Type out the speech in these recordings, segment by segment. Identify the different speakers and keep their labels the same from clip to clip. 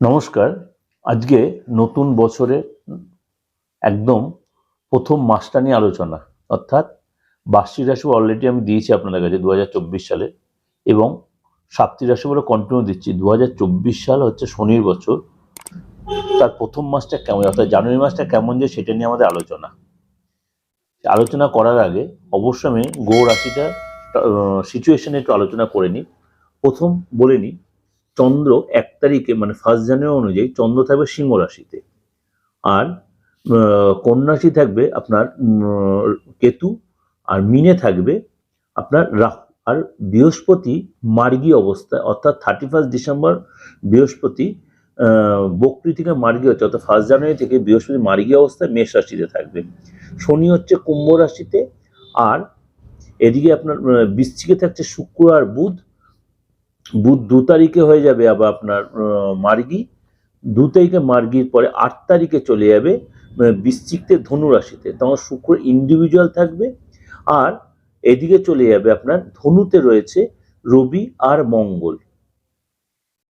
Speaker 1: নমস্কার। আজকে নতুন বছরে একদম প্রথম মাসটা নিয়ে আলোচনা, অর্থাৎ বার্ষিক রাশি অলরেডি আমি দিয়েছি আপনাদের কাছে দু হাজার চব্বিশ সালে এবং সাপ্তাহিক রাশি বলে কন্টিনিউ দিচ্ছি। দু হাজার চব্বিশ সাল হচ্ছে শনির বছর। তার প্রথম মাসটা কেমন, অর্থাৎ জানুয়ারি মাসটা কেমন যে সেটা নিয়ে আমাদের আলোচনা। আলোচনা করার আগে অবশ্যই আমি গো রাশিটা সিচুয়েশনে একটু আলোচনা করে নিই। প্রথম বলে নিই চন্দ্র এক তারিখে মানে ফার্স্ট জানুয়ারি অনুযায়ী চন্দ্র থাকবে সিংহ রাশিতে। আর আহ, কন্যা রাশি থাকবে আপনার কেতু আর মিনে থাকবে আপনার রাহু। আর বৃহস্পতি মার্গী অবস্থায় অর্থাৎ থার্টি ফার্স্ট ডিসেম্বর বৃহস্পতি বকরি থেকে মার্গী হচ্ছে অর্থাৎ ফার্স্ট জানুয়ারি থেকে বৃহস্পতি মার্গী অবস্থায় মেষ রাশিতে থাকবে। শনি হচ্ছে কুম্ভ রাশিতে আর এদিকে আপনার বৃশ্চিকে থাকছে শুক্র আর বুধ বুধ দু তারিখে হয়ে যাবে আবার আপনার মার্গি। দু তারিখে মার্গির পরে আট তারিখে চলে যাবে আহ, বৃশ্চিকতে ধনু রাশিতে। তখন শুক্র ইন্ডিভিজুয়াল থাকবে আর এদিকে চলে যাবে আপনার ধনুতে রয়েছে রবি আর মঙ্গল।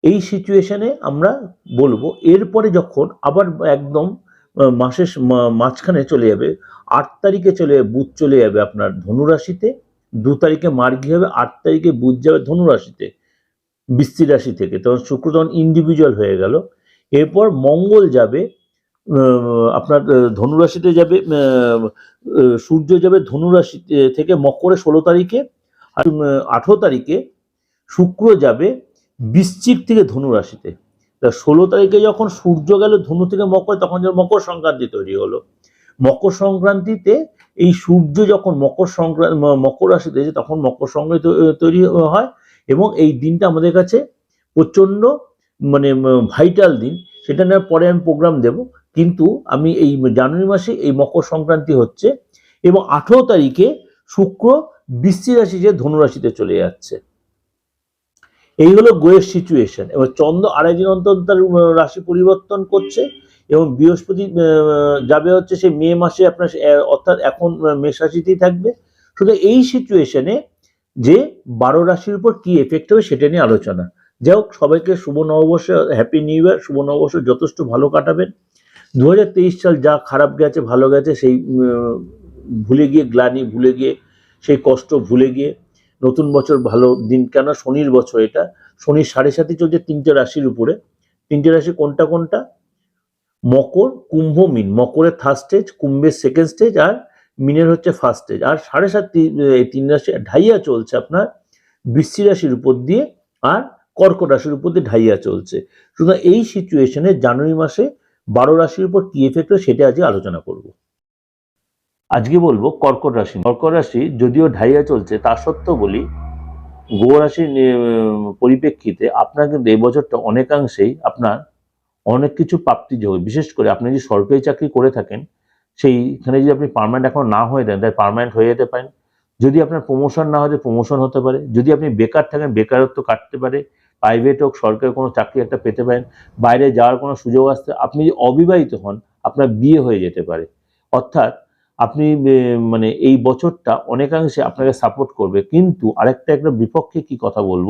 Speaker 1: এই সিচুয়েশনে আমরা বলব এরপরে যখন আবার একদম মাসের মাঝখানে চলে যাবে আট তারিখে চলে যাবে বুধ চলে যাবে আপনার ধনুরাশিতে দু তারিখে মার্গি হবে আট তারিখে বুধ যাবে ধনু রাশিতে। বৃষ্টি রাশি থেকে। তখন শুক্র তখন ইন্ডিভিজুয়াল হয়ে গেল। এরপর মঙ্গল যাবে আপনার ধনুরাশিতে যাবে সূর্য যাবে ধনুরাশি থেকে মকরে ষোলো তারিখে আর আঠেরো তারিখে শুক্র যাবে বৃশ্চিক থেকে ধনুরাশিতে। তা ষোলো তারিখে যখন সূর্য গেল, ধনু থেকে মকর, তখন যখন মকর সংক্রান্তি তৈরি হলো। মকর সংক্রান্তিতে এই সূর্য যখন মকর সংক্রান্তি মকর রাশিতে তখন মকর সংক্রান্তি তৈরি হয়। এবং এই দিনটা আমাদের কাছে প্রচণ্ড মানে ভাইটাল দিন। সেটা নিয়ে পরে আমি প্রোগ্রাম দেব। কিন্তু আমি এই জানুয়ারি মাসে এই মকর সংক্রান্তি হচ্ছে এবং আঠেরো তারিখে শুক্র বৃষ্টি রাশি যে ধনুরাশিতে চলে যাচ্ছে। এই হলো গোয়ের সিচুয়েশন এবার চন্দ্র আড়াই দিন অন্তর তার রাশি পরিবর্তন করছে এবং বৃহস্পতি যাবে হচ্ছে সে মে মাসে আপনার, অর্থাৎ এখন মেষ রাশিতেই থাকবে। শুধু এই সিচুয়েশনে যে বারো রাশির উপর কি এফেক্ট হবে সেটা নিয়ে আলোচনা। যাই হোক, সবাইকে শুভ নববর্ষ হ্যাপি নিউ ইয়ার শুভ নববর্ষ, যথেষ্ট ভালো কাটাবেন। দু হাজার তেইশ সাল যা খারাপ গেছে, ভালো গেছে, সেই ভুলে গিয়ে, গ্লানি ভুলে গিয়ে, সেই কষ্ট ভুলে গিয়ে, নতুন বছর ভালো দিন কেন? শনির বছর এটা। শনির সাড়ে সাথে চলছে তিনটে রাশির উপরে। তিনটে রাশি কোনটা কোনটা? মকর, কুম্ভ মিন। মকরের থার্ড স্টেজ কুম্ভের সেকেন্ড স্টেজ আর মিনের হচ্ছে ফার্স্ট স্টেজ আর সাড়ে সাত তিন রাশি ঢাইয়া চলছে আপনার বৃষ্টি রাশির উপর দিয়ে আর কর্কট রাশির উপর দিয়ে ঢাইয়া চলছে। সুতরাং এই সিচুয়েশনে জানুয়ারি মাসে বারো রাশির উপর কি এফেক্ট সেটা আজকে আলোচনা করব। আজকে বলব কর্কট রাশি। কর্কট রাশি যদিও ঢাইয়া চলছে, তা সত্ত্বেও বলি গো রাশির পরিপ্রেক্ষিতে আপনার কিন্তু এই বছরটা অনেকাংশেই আপনার অনেক কিছু প্রাপ্তি যোগ বিশেষ করে আপনি যদি সরকারি চাকরি করে থাকেন সেইখানে যদি আপনি পার্মানেন্ট এখন না হয়ে দেন তাই পার্মানেন্ট হয়ে যেতে পারেন। যদি আপনার প্রমোশন না হয় প্রমোশন হতে পারে। যদি আপনি বেকার থাকেন, বেকারত্ব কাটতে পারে। প্রাইভেট হোক সরকারি কোনো চাকরি একটা পেতে পারেন। বাইরে যাওয়ার কোনো সুযোগ আসতে, আপনি যদি অবিবাহিত হন, আপনার বিয়ে হয়ে যেতে পারে। অর্থাৎ আপনি মানে এই বছরটা অনেকাংশে আপনাকে সাপোর্ট করবে। কিন্তু আরেকটা একটা বিপক্ষে কি কথা বলব?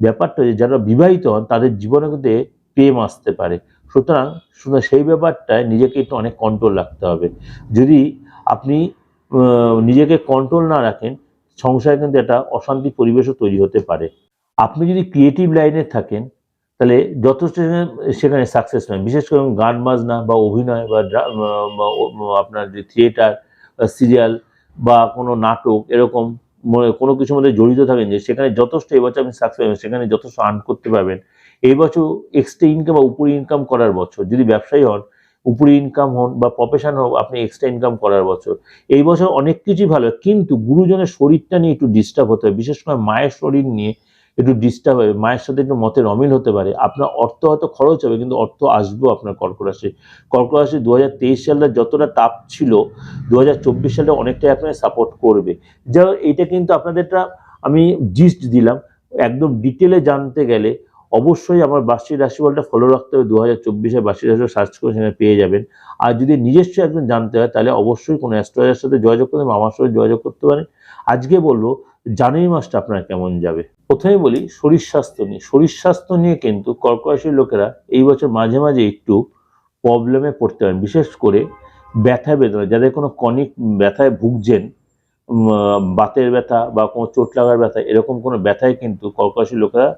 Speaker 1: ব্যাপারটা যে, যারা বিবাহিত হন, তাদের জীবনে কিন্তু প্রেম আসতে পারে। সুতরাং সেই ব্যাপারটায় নিজেকে একটু অনেক কন্ট্রোল রাখতে হবে। যদি আপনি নিজেকে কন্ট্রোল না রাখেন, সংসারে কিন্তু একটা অশান্তি পরিবেশও তৈরি হতে পারে। আপনি যদি ক্রিয়েটিভ লাইনে থাকেন, তাহলে যথেষ্ট সেখানে- সাকসেস পাবেন বিশেষ করে গান বাজনা বা অভিনয় বা আপনার যে থিয়েটার সিরিয়াল বা কোনো নাটক, এরকম কোনো কিছুর মধ্যে জড়িত থাকেন যে সেখানে যথেষ্ট এবছর আপনি সাকসেস সেখানে যথেষ্ট আর্ন করতে পারবেন এই বছর এক্সট্রা ইনকাম বা উপরি ইনকাম করার বছর, যদি ব্যবসায়ী হন, উপরি ইনকাম হন বা প্রফেশন হোক আপনি এক্সট্রা ইনকাম করার বছর, এই বছর অনেক কিছুই ভালো, কিন্তু গুরুজনের শরীরটা নিয়ে একটু ডিস্টার্ব হতে হবে বিশেষ করে মায়ের শরীর নিয়ে একটু ডিস্টার্ব হবে মায়ের সাথে একটু মতের অমিল হতে পারে, আপনার অর্থ হয়তো খরচ হবে, কিন্তু অর্থ আসবেও আপনার কর্ক রাশি কর্ক রাশি দু হাজার তেইশ সালটা যতটা তাপ ছিল দু হাজার চব্বিশ সালটা অনেকটাই আপনাকে সাপোর্ট করবে যা এইটা কিন্তু আপনাদেরটা আমি জিস্ট দিলাম, একদম ডিটেলে জানতে গেলে অবশ্যই আমার বার্ষিক রাশিফলটা ফলো রাখতে হবে। দু হাজার চব্বিশে সার্চ করে সেখানে পেয়ে যাবেন। আর যদি নিজস্ব একজন জানতে হয়, তাহলে অবশ্যই কোনো অ্যাস্ট্রোলজার সাথে যোগাযোগ করতে আমার সাথে যোগাযোগ করতে পারেন। আজকে বলব, জানুয়ারি মাসটা আপনার কেমন যাবে? প্রথমে বলি, শরীর স্বাস্থ্য নিয়ে। শরীর স্বাস্থ্য নিয়ে কিন্তু কর্ক রাশির লোকেরা এই বছর মাঝে মাঝে একটু প্রবলেমে পড়তে পারেন। বিশেষ করে ব্যথা বেদনা। যাদের কোনো কনিক ব্যথায় ভুগছেন বাতের ব্যথা বা কোনো চোট লাগার ব্যথা, এরকম কোনো ব্যথায় কিন্তু কর্ক রাশির লোকেরা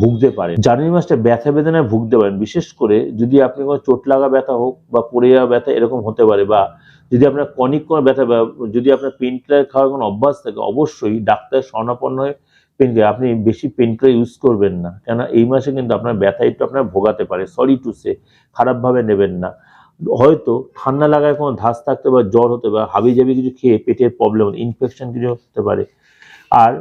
Speaker 1: ভুগতে পারে জানুয়ারি মাসটা ব্যথা বেদনায় ভুগতে পারেন। বিশেষ করে যদি আপনি কোনো চোট লাগা ব্যথা হোক বা পড়ে যাওয়া ব্যথা এরকম হতে পারে বা যদি আপনার কনিক কোনো ব্যথা যদি আপনার পেন কিলার খাওয়ার কোনো অভ্যাস থাকে, অবশ্যই ডাক্তার স্বর্ণাপন্ন হয়ে পেন কিলার আপনি বেশি পেন কিলার ইউজ করবেন না। কেন এই মাসে কিন্তু আপনার ব্যথা একটু আপনার ভোগাতে পারে। সরি টু সে খারাপভাবে নেবেন না। হয়তো ঠান্ডা লাগায় কোনো ধাস থাকতে বা জ্বর হতে পারে হাবি জাবি কিছু খেয়ে পেটের প্রবলেম ইনফেকশন কিছু হতে পারে। আর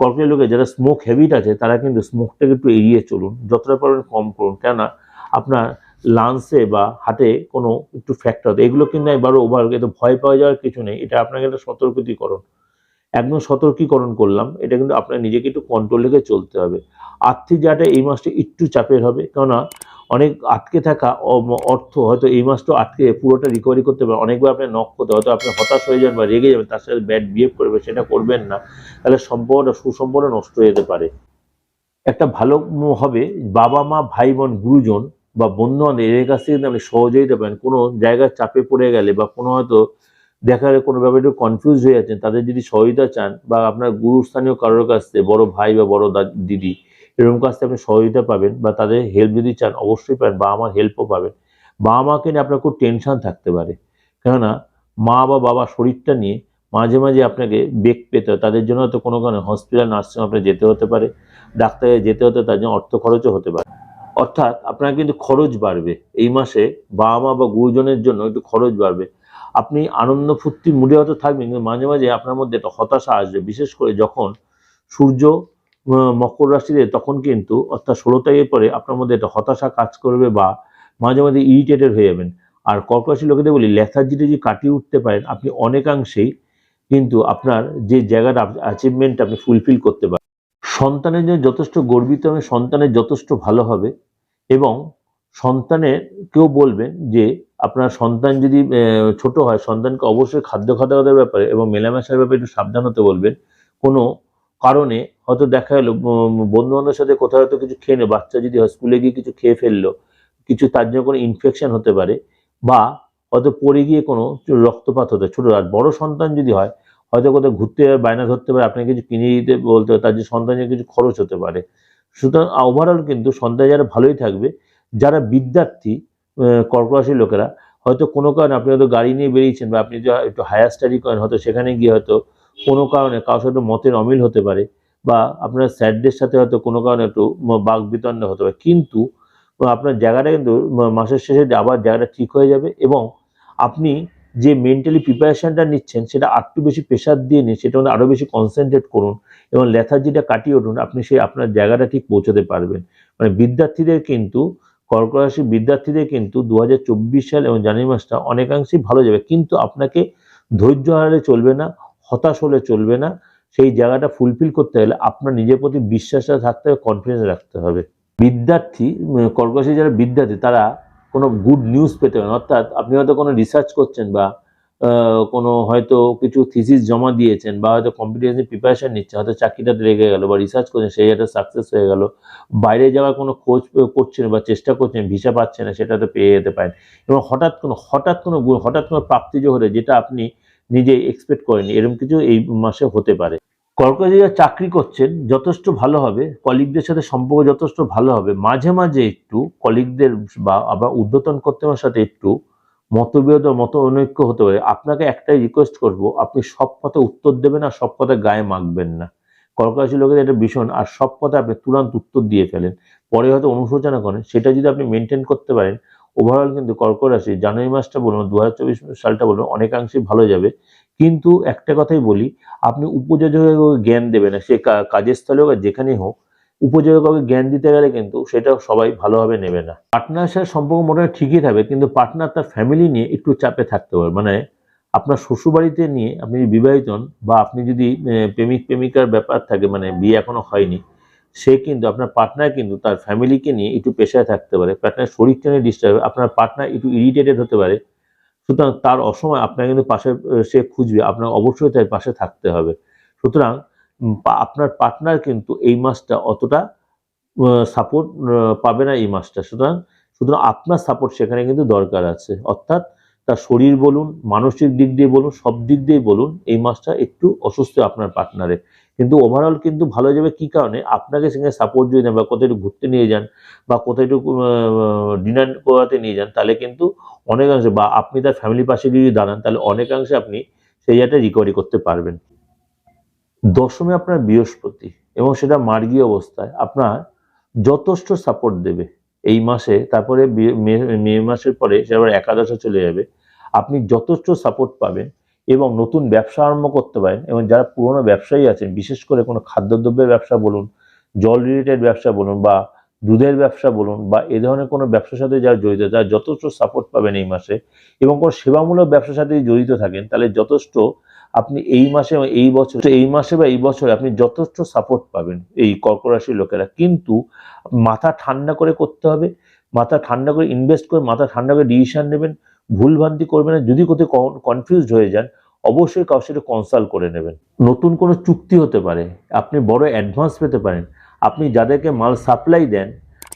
Speaker 1: কর্কের লোকে যারা স্মোক হ্যাবিট আছে, তারা কিন্তু স্মোকটাকে একটু এড়িয়ে চলুন। যতটা পারবেন কম করুন। কেননা, আপনার লাংসে বা হার্টে কোনো একটু ফ্যাক্টর হতে এগুলো কিন্তু একবার ওভার এতে ভয় পাওয়া যাওয়ার কিছু নেই। এটা আপনাকে একটা সতর্কীকরণ। একদম সতর্কীকরণ করলাম। এটা কিন্তু আপনার নিজেকে একটু কন্ট্রোল রেখে চলতে হবে। আর্থিক জায়গাটা এই মাসটা একটু চাপের হবে। কেননা অনেক আটকে থাকা অর্থ হয়তো এই মাসটা আটকে পুরোটা রিকভারি করতে পারে। অনেকবার আপনি নক করতে, হয়তো আপনি হতাশ হয়ে যাবেন বা রেগে যাবেন, তার সাথে ব্যাড বিহেভ করবে, সেটা করবেন না। তাহলে সম্পর্কটা সুসম্পর্ক নষ্ট হয়ে যেতে পারে। একটা ভালো হবে, বাবা মা ভাই বোন গুরুজন বা বন্ধু বান্ধব এদের কাছ থেকে আপনি সহযোগিতা পাবেন কোনো জায়গায় চাপে পড়ে গেলে বা কোনো হয়তো দেখা গেলে কোনো ব্যাপারে একটু কনফিউজ হয়ে যাচ্ছেন, তাদের যদি সহযোগিতা চান বা আপনার গুরুস্থানীয় কারোর কাছ থেকে, বড় ভাই বা বড় দিদি এরকম কাছ থেকে আপনি সহযোগিতা পাবেন বা তাদের হেল্প যদি চান, অবশ্যই পাবেন, বা আমার হেল্পও পাবেন। বাবা মাকে নিয়ে আপনার খুব টেনশন থাকতে পারে। কেননা মা বা বাবা শরীরটা নিয়ে মাঝে মাঝে আপনাকে বেগ পেতে হয়। তাদের জন্য হয়তো কোনো কারণে হসপিটাল নার্সিং আপনার যেতে হতে পারে ডাক্তারে যেতে হতে তার জন্য অর্থ খরচও হতে পারে। অর্থাৎ আপনার কিন্তু খরচ বাড়বে। এই মাসে বাবা মা বা গুরুজনের জন্য একটু খরচ বাড়বে। আপনি আনন্দ ফুর্তির মুডে হয়তো থাকবেন, কিন্তু মাঝে মাঝে আপনার মধ্যে একটা হতাশা আসবে। বিশেষ করে যখন সূর্য মকর রাশিতে তখন কিন্তু অর্থাৎ ষোলো তারিখের পরে আপনার মধ্যে একটা হতাশা কাজ করবে বা মাঝে মাঝে ইরিটেটেড হয়ে যাবেন। আর কর্ক রাশির লোকেদের বলি লেথার্জিটা যদি কাটিয়ে উঠতে পারেন, আপনি অনেকাংশেই কিন্তু আপনার যে জায়গাটা অ্যাচিভমেন্ট আপনি ফুলফিল করতে পারেন। সন্তানের জন্য যথেষ্ট গর্বিত হবে, সন্তানের যথেষ্ট ভালো হবে এবং সন্তানের কেউ বলবেন যে, আপনার সন্তান যদি ছোট হয়, সন্তানকে অবশ্যই খাদ্য খাদ্যাভাসের ব্যাপারে এবং মেলামেশার ব্যাপারে একটু সাবধান হতে বলবেন। কোনো কারণে হয়তো দেখা গেলো বন্ধু বান্ধবের সাথে কোথাও হয়তো কিছু খেয়ে নেয় বাচ্চা যদি স্কুলে গিয়ে কিছু খেয়ে ফেলল কিছু তার জন্য কোনো ইনফেকশন হতে পারে বা হয়তো পড়ে গিয়ে কোনো রক্তপাত হতে ছোট আর বড় সন্তান যদি হয় হয়তো কোথাও ঘুরতে বায়না ধরতে পারে আপনাকে কিছু কিনে দিতে বলতে তার যে সন্তানের কিছু খরচ হতে পারে। সুতরাং ওভারঅল কিন্তু সন্তান যারা ভালোই থাকবে যারা বিদ্যার্থী আহ, লোকেরা হয়তো কোনো কারণে আপনি হয়তো গাড়ি নিয়ে বেরিয়েছেন বা আপনি একটু হায়ার স্টাডি করেন হয়তো সেখানে গিয়ে হয়তো কোনো কারণে কারোর সাথে মতের অমিল হতে পারে বা আপনার স্যারদের সাথে হয়তো কোনো কারণে একটু বাক বিতণ্ড হতে পারে। কিন্তু আপনার জায়গাটা কিন্তু মাসের শেষে আবার জায়গাটা ঠিক হয়ে যাবে এবং আপনি যে মেন্টালি প্রিপারেশনটা নিচ্ছেন সেটা আরটু বেশি প্রেশার দিয়ে নিয়ে সেটা আরও বেশি কনসেন্ট্রেট করুন এবং লেথার্জিটা কাটিয়ে উঠুন, আপনি সেই আপনার জায়গাটা ঠিক পৌঁছতে পারবেন। মানে বিদ্যার্থীদের কিন্তু কর্ক রাশির বিদ্যার্থীদের কিন্তু দু হাজার চব্বিশ সাল এবং জানুয়ারি মাসটা অনেকাংশেই ভালো যাবে। কিন্তু আপনাকে ধৈর্য হারালে চলবে না হতাশ হলে চলবে না। সেই জায়গাটা ফুলফিল করতে গেলে আপনার নিজের প্রতি বিশ্বাসটা থাকতে হবে কনফিডেন্স রাখতে হবে। বিদ্যার্থী উম, কর্ক রাশির যারা বিদ্যার্থী তারা কোনো গুড নিউজ পেতে পারেন অর্থাৎ আপনি হয়তো কোনো রিসার্চ করছেন বা কোনো হয়তো কিছু থিসিস জমা দিয়েছেন বা হয়তো কম্পিটিশন প্রিপারেশান নিচ্ছেন হয়তো চাকরিটাতে লেগে গেল বা রিসার্চ করছেন সেই একটা সাকসেস হয়ে গেল। বাইরে যাওয়ার কোনো খোঁজ করছেন বা চেষ্টা করছেন ভিসা পাচ্ছেন না সেটা তো পেয়ে যেতে পারেন। এবং হঠাৎ কোনো হঠাৎ কোনো হঠাৎ কোনো প্রাপ্তিযোগ হলে যেটা আপনি নিজে এক্সপেক্ট করেনি। এরকম কিছু এই মাসে হতে পারে। কর্কটে যারা চাকরি করছেন, যথেষ্ট ভালো হবে। কলিগদের সাথে সম্পর্ক যথেষ্ট ভালো হবে। মাঝে মাঝে একটু কলিগদের বা আবার ঊর্ধ্বতন কর্তৃপক্ষের সাথে একটু মতবিরোধ মত অনৈক্য হতে পারে। আপনাকে একটাই রিকোয়েস্ট করব, আপনি সব কথা উত্তর দেবেন আর সব কথা গায়ে মাখবেন না। কর্করাশি লোকেদের এটা ভীষণ, আর সব কথা আপনি তুরন্ত উত্তর দিয়ে ফেলেন। পরে হয়তো অনুশোচনা করেন। সেটা যদি আপনি মেনটেন করতে পারেন ওভারঅল কিন্তু কর্কট রাশি জানুয়ারি মাসটা বলুন দু হাজার চব্বিশ সালটা বলুন, অনেকাংশে ভালো যাবে। কিন্তু একটা কথাই বলি, আপনি উপযোজক জ্ঞান দেবেন, সে কাজের স্থলে হোক যেখানেই হোক উপযোজক জ্ঞান দিতে গেলে কিন্তু সেটা সবাই ভালোভাবে নেবে না। পার্টনারের সাথে সম্পর্ক মোটামুটি ঠিকই থাকবে কিন্তু পার্টনার তার ফ্যামিলি নিয়ে একটু চাপে থাকতে পারে মানে আপনার শ্বশুরবাড়িতে নিয়ে আপনি বিবাহিত হন বা আপনি যদি প্রেমিক, প্রেমিকার ব্যাপার থাকে মানে বিয়ে এখনও হয়নি সে কিন্তু, আপনার পার্টনার কিন্তু তার ফ্যামিলিকে নিয়ে একটু পেশায় থাকতে পারে। পার্টনার শরীরটা নিয়ে ডিস্টার্ব আপনার পার্টনার একটু ইরিটেটেড হতে পারে। সুতরাং তার অসময় আপনার কিন্তু পাশে সে খুঁজবে। আপনার অবশ্যই তার পাশে থাকতে হবে। সুতরাং আপনার পার্টনার কিন্তু এই মাসটা অতটা সাপোর্ট পাবে না এই মাসটা। সুতরাং সুতরাং আপনার সাপোর্ট সেখানে কিন্তু দরকার আছে। অর্থাৎ তার শরীর বলুন, মানসিক দিক দিয়ে বলুন, সব দিক দিয়ে বলুন, এই মাসটা একটু অসুস্থ আপনার পার্টনারে কিন্তু ওভারঅল কিন্তু ভালো যাবে কি কারণে? আপনাকে সেখানে সাপোর্ট যদি দেন বা কোথাও একটু ঘুরতে নিয়ে যান বা কোথাও একটু ডিনার করাতে নিয়ে যান, তাহলে কিন্তু অনেকাংশে বা আপনি তার ফ্যামিলি পাশে যদি দাঁড়ান, তাহলে অনেকাংশে আপনি সেই জায়গাটা রিকভারি করতে পারবেন। দশমে আপনার বৃহস্পতি এবং সেটা মার্গী অবস্থায় আপনার যথেষ্ট সাপোর্ট দেবে। এই মাসে তারপরে মে মে মাসের পরে সে আবার একাদশে চলে যাবে। আপনি যথেষ্ট সাপোর্ট পাবেন। এবং নতুন ব্যবসা আরম্ভ করতে পারেন এবং যারা পুরনো ব্যবসায়ী আছেন, বিশেষ করে কোনো খাদ্যদ্রব্যের ব্যবসা বলুন জল রিলেটেড ব্যবসা বলুন বা দুধের ব্যবসা বলুন বা এ ধরনের কোনো ব্যবসার সাথে যারা জড়িত, তারা যথেষ্ট সাপোর্ট পাবেন এই মাসে এবং কোনো সেবামূলক ব্যবসার সাথে জড়িত থাকেন, তাহলে যথেষ্ট আপনি এই মাসে এবং এই বছর এই মাসে বা এই বছরে আপনি যথেষ্ট সাপোর্ট পাবেন এই কর্ক রাশির লোকেরা। কিন্তু মাথা ঠান্ডা করে করতে হবে, মাথা ঠান্ডা করে ইনভেস্ট করে মাথা ঠান্ডা করে ডিসিশন নেবেন। ভুলভ্রান্তি করবেন না। যদি কোথাও কনফিউজড হয়ে যান, অবশ্যই কারোর সাথে কনসাল্ট করে নেবেন। নতুন কোনো চুক্তি হতে পারে, আপনি বড় অ্যাডভান্স পেতে পারেন। আপনি যাদেরকে মাল সাপ্লাই দেন,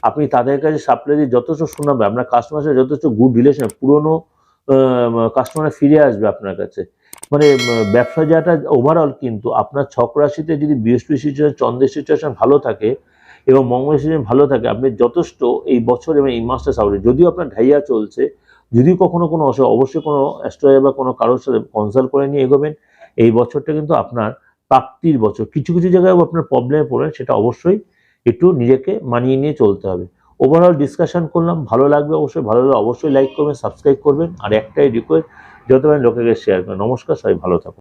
Speaker 1: আপনি তাদের কাছে সাপ্লাই দিয়ে যথেষ্ট শোনাবে আপনার কাস্টমারের সাথে যথেষ্ট গুড রিলেশন পুরনো কাস্টমার ফিরে আসবে আপনার কাছে। মানে ব্যবসা যাটা ওভারঅল কিন্তু আপনার ছক রাশিতে যদি বৃহস্পতি সিচুয়েশন চন্দ্রের সিচুয়েশন ভালো থাকে এবং মঙ্গলের সিচুয়েশন ভালো থাকে, আপনি যথেষ্ট এই বছর এবং এই মাসটা সাপোর্ট যদিও আপনার ঢাইয়া চলছে যদি কখনো কোনো অসুবিধা অবশ্যই কোনো অ্যাস্ট্রোলজার বা কোনো কারোর সাথে কনসাল্ট করে নিয়ে এগোবেন, এই বছরটা কিন্তু আপনার প্রাপ্তির বছর। কিছু কিছু জায়গায় আপনার প্রবলেমে পড়েন সেটা অবশ্যই একটু নিজেকে মানিয়ে নিয়ে চলতে হবে। ওভারঅল ডিসকাশন করলাম, ভালো লাগবে অবশ্যই, ভালো লাগলে অবশ্যই লাইক করবেন সাবস্ক্রাইব করবেন, আর একটাই রিকোয়েস্ট যত পারেন লোকেকে শেয়ার করবেন। নমস্কার, সবাই ভালো থাকুন।